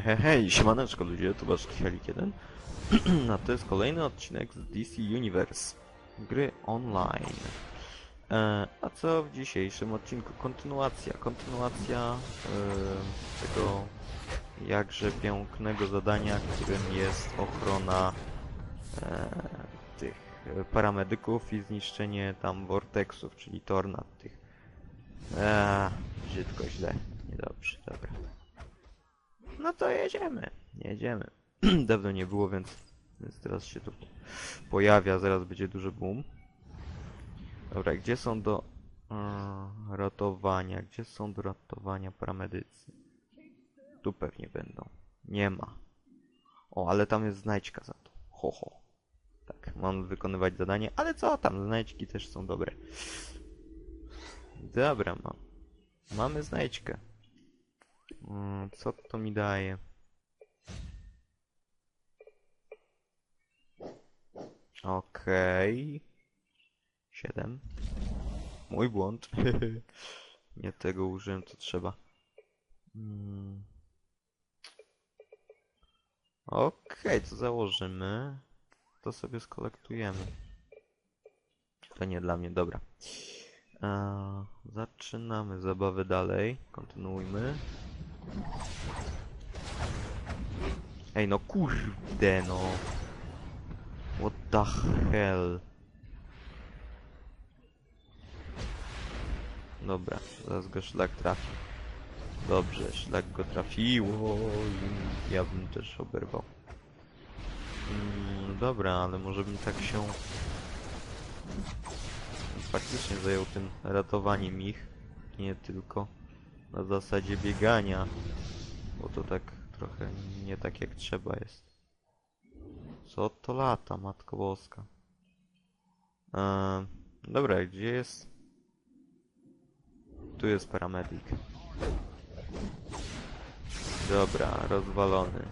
Hej, siemaneczko ludzie, tu wasz Kichalik 1 A to jest kolejny odcinek z DC Universe Gry online. E, A co w dzisiejszym odcinku? Kontynuacja, kontynuacja e, tego jakże pięknego zadania, którym jest ochrona e, tych paramedyków i zniszczenie tam vortexów, czyli tornad tych. Eee, brzydko źle, to jedziemy. Jedziemy. Dawno nie było, więc, więc teraz się tu po- pojawia, zaraz będzie duży boom. Dobra, gdzie są do e, ratowania? Gdzie są do ratowania paramedycy? Tu pewnie będą. Nie ma. O, ale tam jest znajdźka za to. Ho, ho. Tak, mam wykonywać zadanie, ale co tam? Znajdźki też są dobre. Dobra, mam. Mamy znajdźkę. Mm, Co to mi daje? Okej. Siedem. Mój błąd. Nie tego użyłem, co trzeba. Mm. Okej, to założymy. To sobie skolektujemy. To nie dla mnie, dobra. Eee, zaczynamy zabawę dalej. Kontynuujmy. Ej, no kurde, no. What the hell? Dobra, zaraz go szlak trafi. Dobrze, szlak go trafiło ja bym też oberwał. Mm, dobra, ale może bym tak się faktycznie zajął tym ratowaniem ich, nie tylko na zasadzie biegania, bo to tak trochę nie tak jak trzeba jest. Co to lata, Matko Boska? Eee, dobra, gdzie jest? Tu jest paramedyk. Dobra, rozwalony.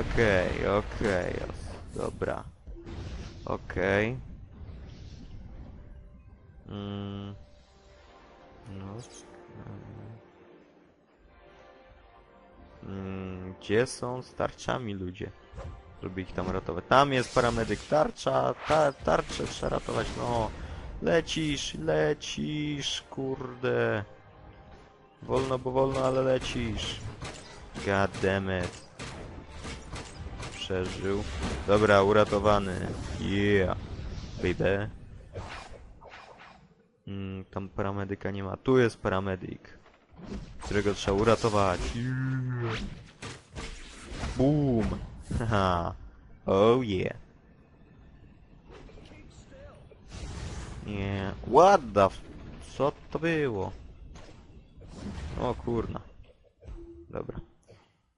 Okej, okej, os- dobra. Okej. Mm. No. Mm, gdzie są z tarczami ludzie? Żeby ich tam ratować. Tam jest paramedyk. Tarcza, ta, tarczę trzeba ratować. No. Lecisz, lecisz, kurde. Wolno, bo wolno, ale lecisz. God it. Przeżył. Dobra, uratowany. Yeah. Baby. Mm, tam paramedyka nie ma. Tu jest paramedyk, którego trzeba uratować. Boom! Haha. Oh yeah. Nie. What the f... Co to było? O kurna. Dobra.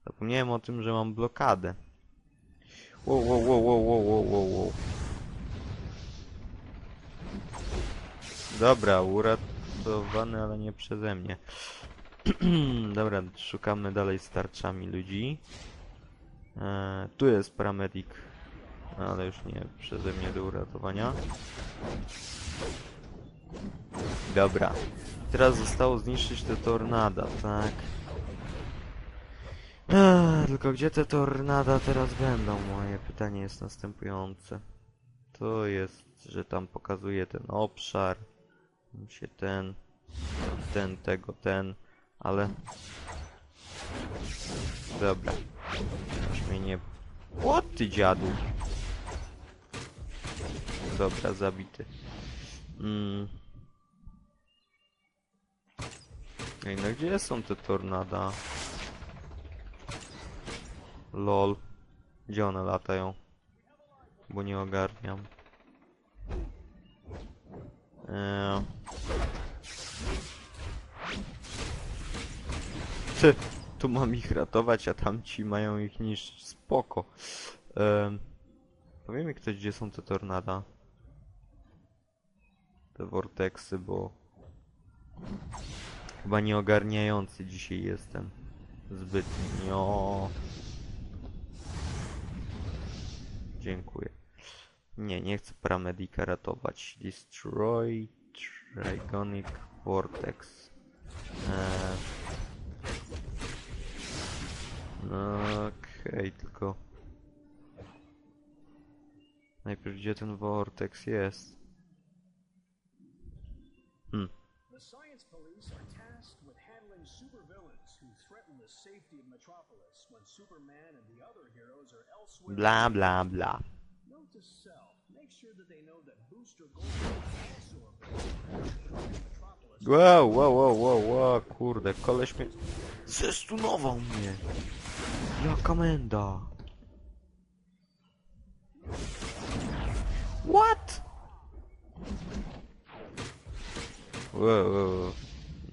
Zapomniałem o tym, że mam blokadę. Wow, wow, wow, wow, wow, wow, wow, Dobra, uratowany, ale nie przeze mnie. Dobra, szukamy dalej z tarczami ludzi. E, tu jest paramedik, ale już nie przeze mnie do uratowania. Dobra. Teraz zostało zniszczyć te tornada, tak? Ech, tylko gdzie te tornada teraz będą? Moje pytanie jest następujące. To jest, że tam pokazuje ten obszar. Się ten, ten, tego, ten, ale... Dobra. Już mnie nie... O ty dziadu! Dobra, zabity. Mm. Ej, no gdzie są te tornada? Lol. Gdzie one latają? Bo nie ogarniam. Eee. Ty, tu mam ich ratować, a tamci mają ich niszczyć. Spoko. Eee. Powie mi ktoś, gdzie są te tornada? Te vortexy, bo... Chyba nieogarniający dzisiaj jestem. Zbytnio. Dziękuję. Nie, nie chcę paramedika ratować. Destroy Trigonic Vortex. Eee. No okej, tylko... Najpierw gdzie ten vortex jest? Hmm. The Science Police are tasked with handling supervillains who threaten the safety of Metropolis when Superman and the other heroes are elsewhere. Bla bla bla. Note to self: make sure that they know that Booster Gold is also Metropolis. Wow, wow, wow, wow, wow, kurde, koleś mnie... Zestunował mnie! Jaka menda! What? Wow, wow, wow.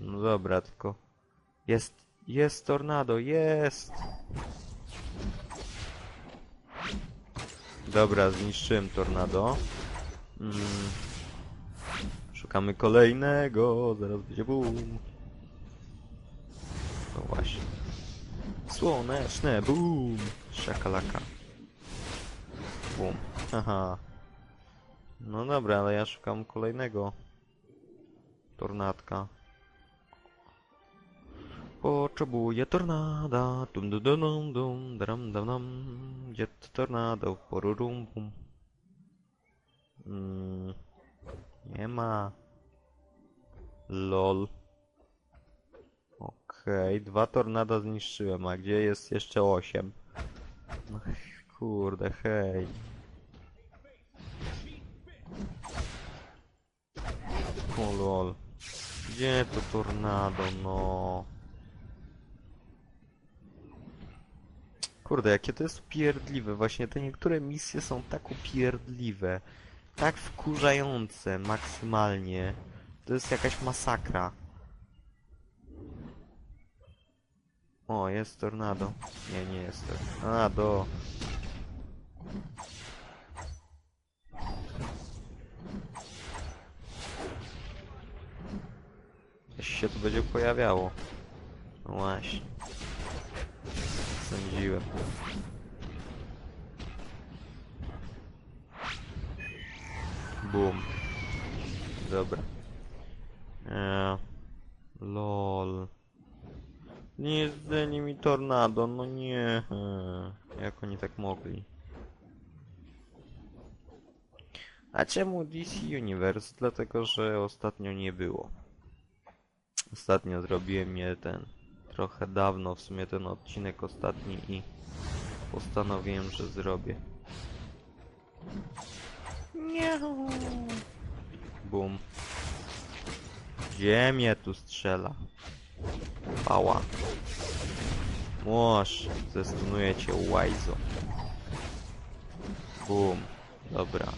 No dobra, tylko... Jest, jest tornado, jest! Dobra, zniszczyłem tornado. Mm. Szukamy kolejnego, zaraz będzie boom. No właśnie. Słoneczne, boom! Szakalaka. Boom. Haha. No dobra, ale ja szukam kolejnego tornadka. Potrzebuję tornada. Dum dum dum dum dum dram dam dam. Gdzie to tornado? Porurum bum. Mm. Nie ma. LOL. Okej, dwa tornada zniszczyłem, a gdzie jest jeszcze osiem? No, kurde, hej. O lol. Gdzie to tornado, no? Kurde, jakie to jest upierdliwe. Właśnie te niektóre misje są tak upierdliwe. Tak wkurzające maksymalnie. To jest jakaś masakra. O, jest tornado. Nie, nie jest tornado. Coś się tu będzie pojawiało. No właśnie. Sądziłem. Boom. Dobra. Eee, lol. Nie zdjęli mi tornado, no nie. Eee, Jak oni tak mogli? A czemu DC Universe? Dlatego, że ostatnio nie było. Ostatnio zrobiłem je ten trochę dawno, w sumie ten odcinek ostatni i postanowiłem, że zrobię. Nie. Bum. Ziemię tu strzela. Pała. Młoż, zestunuję cię, łajzo. Bum. Dobra.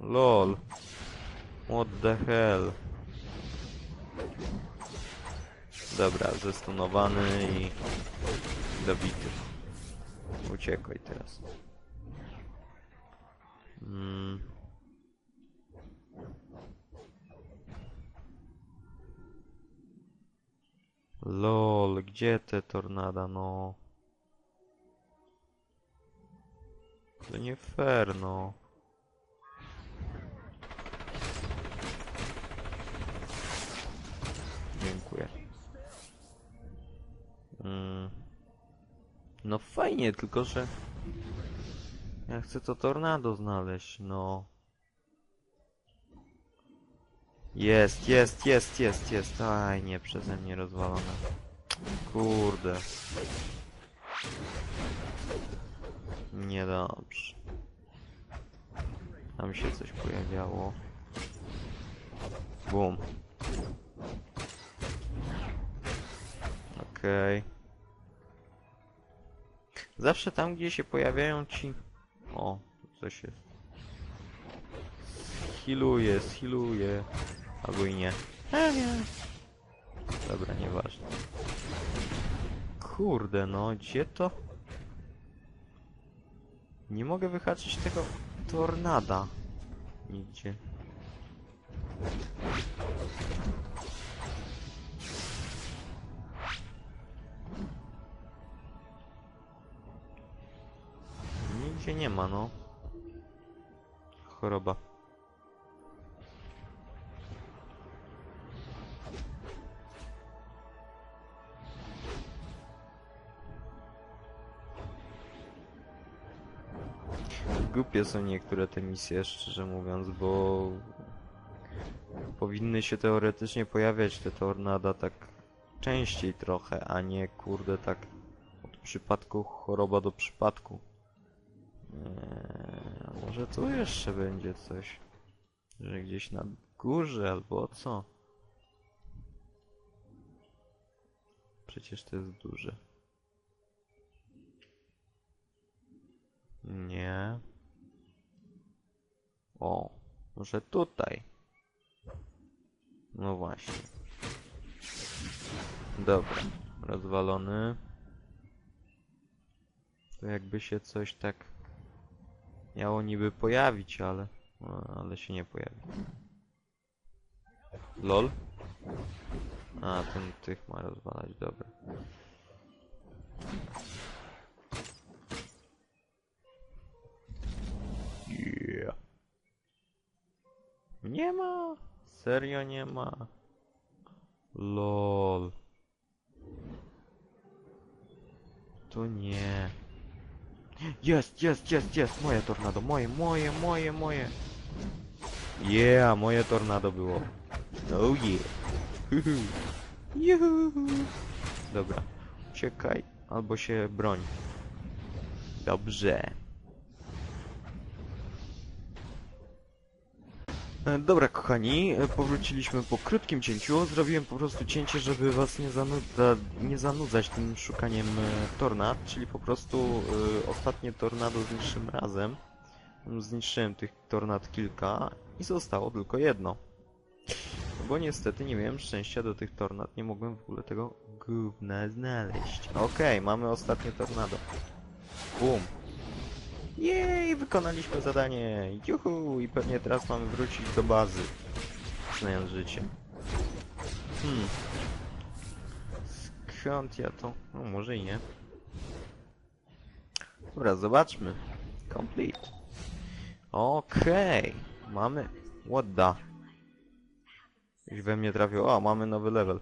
LOL. What the hell? Dobra, zestunowany i dobity. Uciekaj teraz. Mm. Lol, gdzie te tornada, no? To nie fair, no. Dziękuję. Mm. No fajnie, tylko że... Ja chcę to tornado znaleźć, no. Jest, jest, jest, jest, jest. Aj, nie, przeze mnie rozwalone. Kurde. Niedobrze. Tam się coś pojawiało. Bum. Okej. Zawsze tam, gdzie się pojawiają ci... O, tu coś jest. Healuje, healuje. Albo i nie. E, nie. Dobra, nieważne. Kurde, no, gdzie to? Nie mogę wyhaczyć tego tornada. Nigdzie. Cię nie ma, no. Choroba. Głupie są niektóre te misje, szczerze mówiąc, bo powinny się teoretycznie pojawiać te tornada tak częściej trochę, a nie kurde tak od przypadku choroba do przypadku. Eee, może tu jeszcze będzie coś, że gdzieś na górze albo co? Przecież to jest duże. Nie. O, może tutaj. No właśnie. Dobra, rozwalony. To jakby się coś tak miało niby pojawić, ale no, ale się nie pojawi. LOL? A, ten tych ma rozwalać, dobra. Yeah. Nie ma! Serio nie ma? LOL. To nie. Jest, jest, jest, jest! Moje tornado, moje, moje, moje, moje! Yeah, moje tornado było. Oh yeah. Juhu. Dobra. Uciekaj, albo się broń. Dobrze. Dobra, kochani, e, powróciliśmy po krótkim cięciu. Zrobiłem po prostu cięcie, żeby was nie, zanudza, nie zanudzać tym szukaniem e, tornad, czyli po prostu e, ostatnie tornado zniszczymy razem. Zniszczyłem tych tornad kilka i zostało tylko jedno. Bo niestety nie miałem szczęścia do tych tornad, nie mogłem w ogóle tego gówna znaleźć. Okej, mamy ostatnie tornado. Bum. Jej, wykonaliśmy zadanie. Juhu! I pewnie teraz mamy wrócić do bazy. Znając życie. Hmm. Skąd ja to? No może i nie. Dobra, zobaczmy. Complete. Okej. Mamy... What the... Już we mnie trafił. O, mamy nowy level.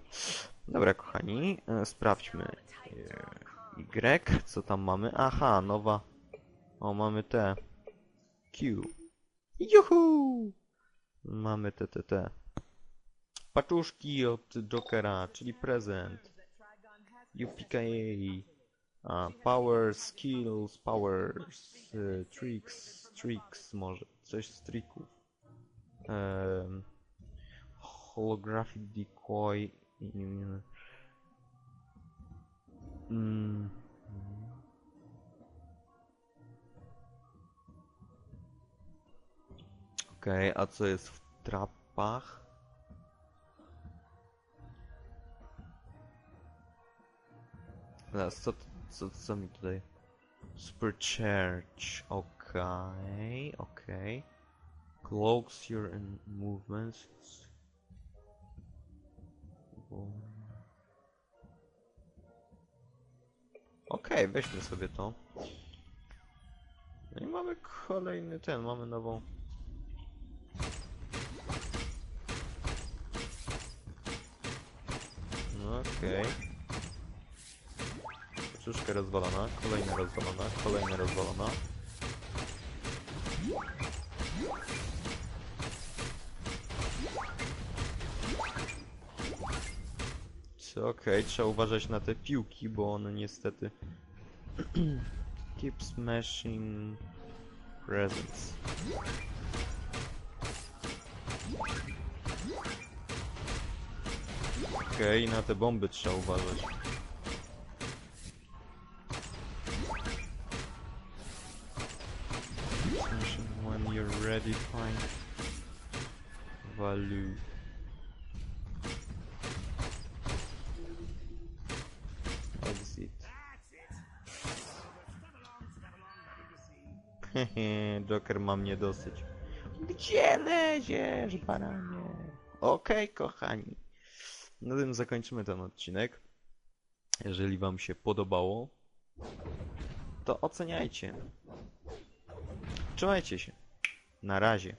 Dobra, kochani. e, Sprawdźmy. E, Y. Co tam mamy? Aha, nowa... O, mamy te. Q. Juhu! Mamy te, te, te. Paczuszki od Jokera, czyli prezent. UPKA. A, power, skills, powers, y, tricks, tricks może. Coś z trików. Um, holographic decoy. Mm. Okej, a co jest w trapach? Zaraz, co, co, co mi tutaj? Super Church, okej, okej. Cloaks your movements. Okej, weźmy sobie to. No i mamy kolejny ten, mamy nową Okej. Paczuszka rozwalona, kolejna rozwalona, kolejna rozwalona. Okej, trzeba uważać na te piłki, bo one niestety... Keep smashing presents. Okej, na te bomby trzeba uważać. Mission when you're ready, find value. Exit. Hehe, Joker ma mnie dosyć. Gdzie leziesz, baranie? Okej, kochani. Na tym zakończymy ten odcinek. Jeżeli Wam się podobało, to oceniajcie. Trzymajcie się. Na razie.